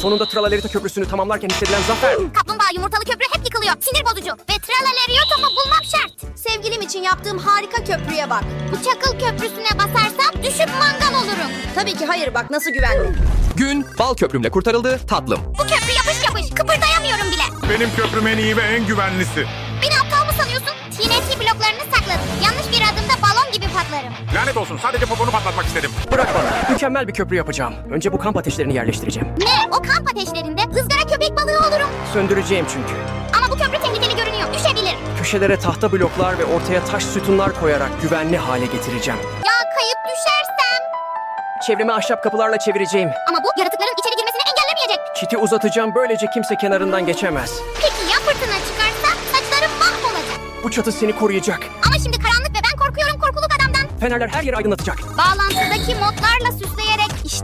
Sonunda Tralalerita Köprüsü'nü tamamlarken hissedilen zafer. Kaplumbağa yumurtalı köprü hep yıkılıyor. Sinir bozucu. Ve Tralaleriotop'u bulmam şart. Sevgilim için yaptığım harika köprüye bak. Bu çakıl köprüsüne basarsam düşüp mangal olurum. Tabii ki hayır bak nasıl güvenli. Gün bal köprümle kurtarıldı tatlım. Bu köprü yapış yapış. Kıpırdayamıyorum bile. Benim köprüm en iyi ve en güvenlisi. Patlarım. Lanet olsun sadece poponu patlatmak istedim. Bırak bana. Mükemmel bir köprü yapacağım. Önce bu kamp ateşlerini yerleştireceğim. Ne? O kamp ateşlerinde ızgara köpek balığı olurum. Söndüreceğim çünkü. Ama bu köprü tehlikeli görünüyor. Düşebilir. Köşelere tahta bloklar ve ortaya taş sütunlar koyarak güvenli hale getireceğim. Ya kayıp düşersem? Çevremi ahşap kapılarla çevireceğim. Ama bu yaratıkların içeri girmesini engellemeyecek. Çiti uzatacağım böylece kimse kenarından geçemez. Peki ya fırtına çıkarsa saçlarım mahvolacak. Bu çatı seni koruyacak. Ama şimdi Fenerler her yeri aydınlatacak. Bağlantıdaki modlarla süsleyerek işte